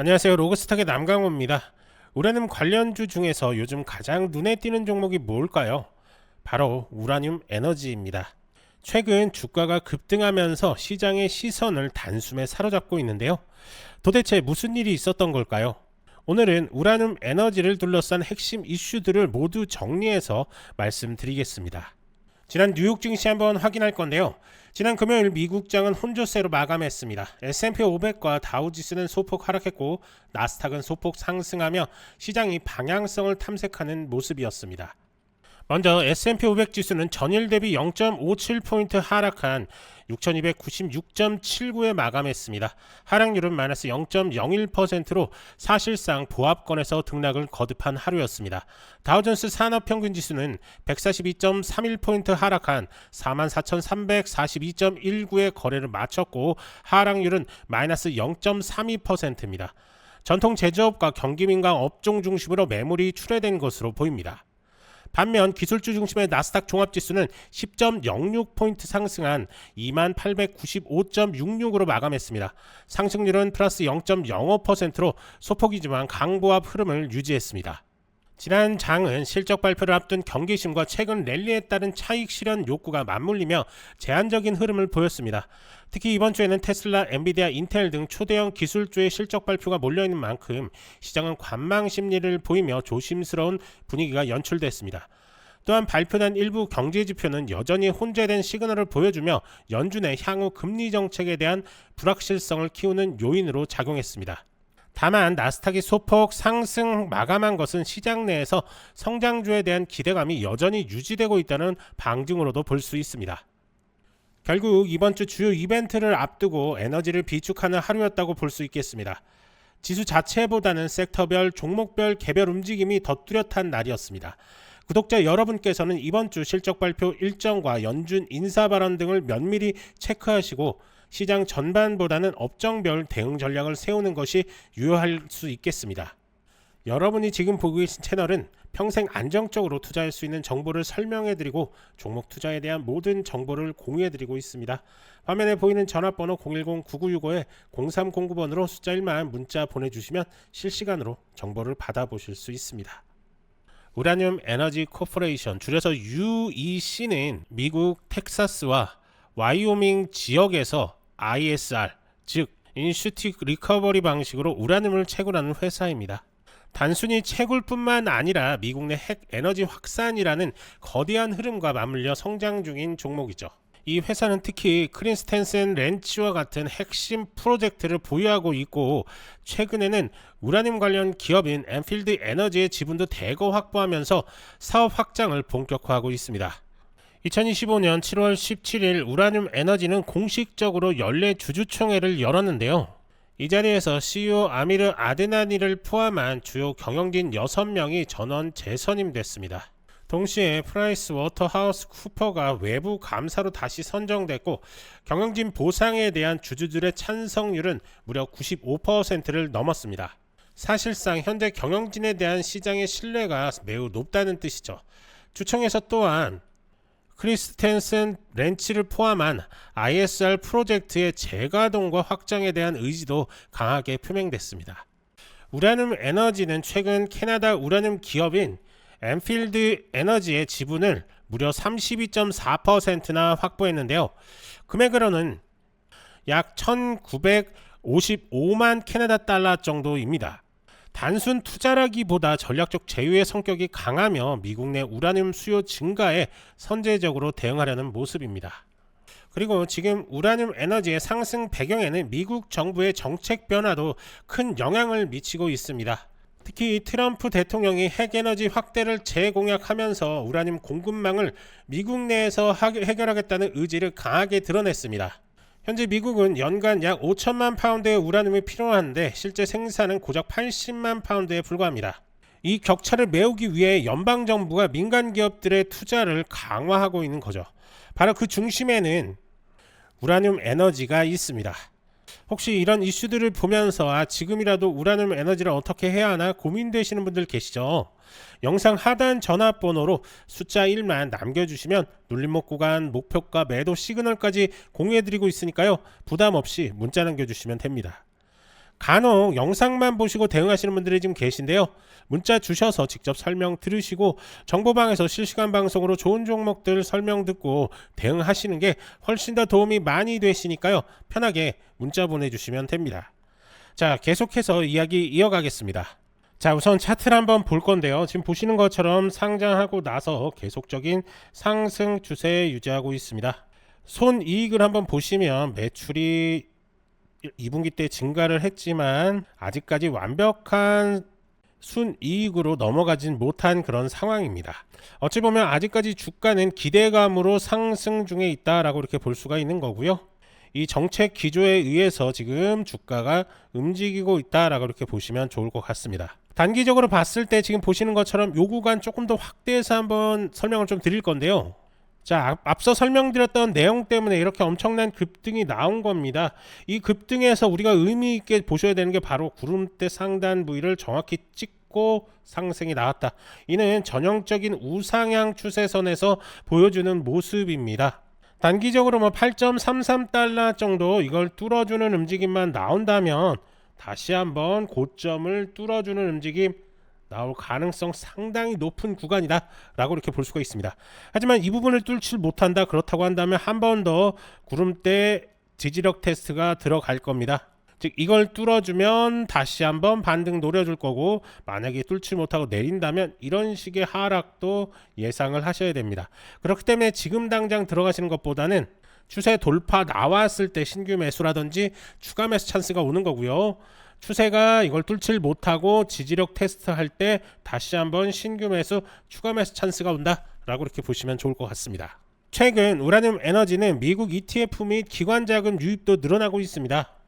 안녕하세요. 로그스탁의 남강호입니다. 우라늄 관련주 중에서 요즘 가장 눈에 띄는 종목이 뭘까요? 바로 우라늄 에너지입니다. 최근 주가가 급등하면서 시장의 시선을 단숨에 사로잡고 있는데요. 도대체 무슨 일이 있었던 걸까요? 오늘은 우라늄 에너지를 둘러싼 핵심 이슈들을 모두 정리해서 말씀드리겠습니다. 지난 뉴욕 증시 한번 확인할 건데요. 지난 금요일 미국장은 혼조세로 마감했습니다. S&P 500과 다우지수는 소폭 하락했고 나스닥은 소폭 상승하며 시장이 방향성을 탐색하는 모습이었습니다. 먼저 S&P 500 지수는 전일 대비 0.57포인트 하락한 6296.79에 마감했습니다. 하락률은 마이너스 0.01%로 사실상 보합권에서 등락을 거듭한 하루였습니다. 다우존스 산업평균 지수는 142.31포인트 하락한 44,342.19의 거래를 마쳤고 하락률은 마이너스 0.32%입니다. 전통 제조업과 경기민감 업종 중심으로 매물이 출회된 것으로 보입니다. 반면 기술주 중심의 나스닥 종합지수는 10.06포인트 상승한 2895.66으로 마감했습니다. 상승률은 플러스 0.05%로 소폭이지만 강보합 흐름을 유지했습니다. 지난 장은 실적 발표를 앞둔 경계심과 최근 랠리에 따른 차익 실현 욕구가 맞물리며 제한적인 흐름을 보였습니다. 특히 이번 주에는 테슬라, 엔비디아, 인텔 등 초대형 기술주의 실적 발표가 몰려있는 만큼 시장은 관망 심리를 보이며 조심스러운 분위기가 연출됐습니다. 또한 발표된 일부 경제 지표는 여전히 혼재된 시그널을 보여주며 연준의 향후 금리 정책에 대한 불확실성을 키우는 요인으로 작용했습니다. 다만 나스닥이 소폭 상승 마감한 것은 시장 내에서 성장주에 대한 기대감이 여전히 유지되고 있다는 방증으로도 볼 수 있습니다. 결국 이번 주 주요 이벤트를 앞두고 에너지를 비축하는 하루였다고 볼 수 있겠습니다. 지수 자체보다는 섹터별, 종목별 개별 움직임이 더 뚜렷한 날이었습니다. 구독자 여러분께서는 이번 주 실적 발표 일정과 연준 인사 발언 등을 면밀히 체크하시고 시장 전반보다는 업종별 대응 전략을 세우는 것이 유효할 수 있겠습니다. 여러분이 지금 보고 계신 채널은 평생 안정적으로 투자할 수 있는 정보를 설명해드리고 종목 투자에 대한 모든 정보를 공유해드리고 있습니다. 화면에 보이는 전화번호 010-9965-0309번으로 숫자 1만 문자 보내주시면 실시간으로 정보를 받아보실 수 있습니다. 우라늄 에너지 코퍼레이션 줄여서 UEC는 미국 텍사스와 와이오밍 지역에서 ISR 즉 인슈틱 리커버리 방식으로 우라늄을 채굴하는 회사입니다. 단순히 채굴뿐만 아니라 미국 내 핵 에너지 확산이라는 거대한 흐름과 맞물려 성장 중인 종목이죠. 이 회사는 특히 크린스텐센 렌치와 같은 핵심 프로젝트를 보유하고 있고 최근에는 우라늄 관련 기업인 엠필드 에너지의 지분도 대거 확보하면서 사업 확장을 본격화하고 있습니다. 2025년 7월 17일 우라늄 에너지는 공식적으로 연례 주주총회를 열었는데요. 이 자리에서 CEO 아미르 아드나니를 포함한 주요 경영진 6명이 전원 재선임됐습니다. 동시에 프라이스 워터하우스 쿠퍼가 외부 감사로 다시 선정됐고 경영진 보상에 대한 주주들의 찬성률은 무려 95%를 넘었습니다. 사실상 현재 경영진에 대한 시장의 신뢰가 매우 높다는 뜻이죠. 주총에서 또한 크리스텐슨 렌치를 포함한 ISR 프로젝트의 재가동과 확장에 대한 의지도 강하게 표명됐습니다. 우라늄 에너지는 최근 캐나다 우라늄 기업인 엠필드 에너지의 지분을 무려 32.4%나 확보했는데요. 금액으로는 약 1955만 캐나다 달러 정도입니다. 단순 투자라기보다 전략적 제휴의 성격이 강하며 미국 내 우라늄 수요 증가에 선제적으로 대응하려는 모습입니다. 그리고 지금 우라늄 에너지의 상승 배경에는 미국 정부의 정책 변화도 큰 영향을 미치고 있습니다. 특히 트럼프 대통령이 핵에너지 확대를 재공약하면서 우라늄 공급망을 미국 내에서 해결하겠다는 의지를 강하게 드러냈습니다. 현재 미국은 연간 약 5천만 파운드의 우라늄이 필요한데 실제 생산은 고작 80만 파운드에 불과합니다. 이 격차를 메우기 위해 연방 정부가 민간 기업들의 투자를 강화하고 있는 거죠. 바로 그 중심에는 우라늄 에너지가 있습니다. 혹시 이런 이슈들을 보면서 아 지금이라도 우라늄 에너지를 어떻게 해야 하나 고민되시는 분들 계시죠? 영상 하단 전화번호로 숫자 1만 남겨주시면 눌림목 구간 목표가 매도 시그널까지 공유해드리고 있으니까요 부담 없이 문자 남겨주시면 됩니다. 간혹 영상만 보시고 대응하시는 분들이 지금 계신데요. 문자 주셔서 직접 설명 들으시고 정보방에서 실시간 방송으로 좋은 종목들 설명 듣고 대응하시는 게 훨씬 더 도움이 많이 되시니까요. 편하게 문자 보내주시면 됩니다. 자, 계속해서 이야기 이어가겠습니다. 자, 우선 차트를 한번 볼 건데요. 지금 보시는 것처럼 상장하고 나서 계속적인 상승 추세 유지하고 있습니다. 손 이익을 한번 보시면 매출이 2분기 때 증가를 했지만 아직까지 완벽한 순이익으로 넘어가진 못한 그런 상황입니다. 어찌 보면 아직까지 주가는 기대감으로 상승 중에 있다라고 이렇게 볼 수가 있는 거고요. 이 정책 기조에 의해서 지금 주가가 움직이고 있다라고 이렇게 보시면 좋을 것 같습니다. 단기적으로 봤을 때 지금 보시는 것처럼 요 구간 조금 더 확대해서 한번 설명을 좀 드릴 건데요. 자, 앞- 앞서 설명드렸던 내용 때문에 이렇게 엄청난 급등이 나온 겁니다. 이 급등에서 우리가 의미 있게 보셔야 되는 게 바로 구름대 상단 부위를 정확히 찍고 상승이 나왔다. 이는 전형적인 우상향 추세선에서 보여주는 모습입니다. 단기적으로 뭐 8.33달러 정도 이걸 뚫어주는 움직임만 나온다면 다시 한번 고점을 뚫어주는 움직임 나올 가능성 상당히 높은 구간이다라고 이렇게 볼 수가 있습니다. 하지만 이 부분을 뚫지 못한다 그렇다고 한다면 한 번 더 구름대 지지력 테스트가 들어갈 겁니다. 즉 이걸 뚫어주면 다시 한번 반등 노려줄 거고 만약에 뚫지 못하고 내린다면 이런 식의 하락도 예상을 하셔야 됩니다. 그렇기 때문에 지금 당장 들어가시는 것보다는 추세 돌파 나왔을 때 신규 매수라든지 추가 매수 찬스가 오는 거고요. 추세가 이걸 뚫질 못하고 지지력 테스트 할 때 다시 한번 신규 매수 추가 매수 찬스가 온다라고 이렇게 보시면 좋을 것 같습니다. 최근 우라늄 에너지는 미국 ETF 및 기관 자금 유입도 늘어나고 있습니다.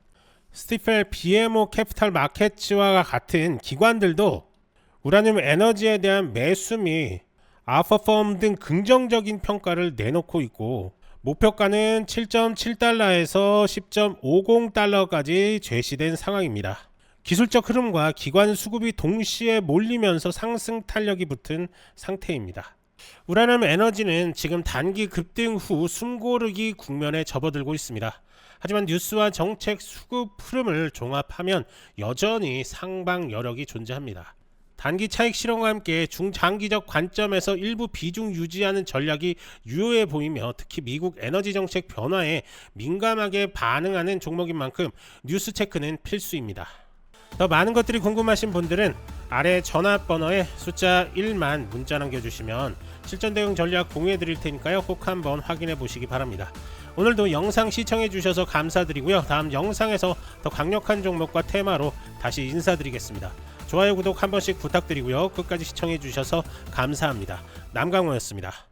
스티펠 BMO 캐피탈 마켓츠와 같은 기관들도 우라늄 에너지에 대한 매수 및 아퍼펌 등 긍정적인 평가를 내놓고 있고 목표가는 7.7달러에서 10.50달러까지 제시된 상황입니다. 기술적 흐름과 기관 수급이 동시에 몰리면서 상승 탄력이 붙은 상태입니다. 우라늄 에너지는 지금 단기 급등 후 숨고르기 국면에 접어들고 있습니다. 하지만 뉴스와 정책 수급 흐름을 종합하면 여전히 상방 여력이 존재합니다. 단기 차익 실현과 함께 중장기적 관점에서 일부 비중 유지하는 전략이 유효해 보이며 특히 미국 에너지 정책 변화에 민감하게 반응하는 종목인 만큼 뉴스 체크는 필수입니다. 더 많은 것들이 궁금하신 분들은 아래 전화번호에 숫자 1만 문자 남겨주시면 실전 대응 전략 공유해 드릴 테니까요 꼭 한번 확인해 보시기 바랍니다. 오늘도 영상 시청해 주셔서 감사드리고요. 다음 영상에서 더 강력한 종목과 테마로 다시 인사드리겠습니다. 좋아요 구독 한 번씩 부탁드리고요. 끝까지 시청해 주셔서 감사합니다. 남강호였습니다.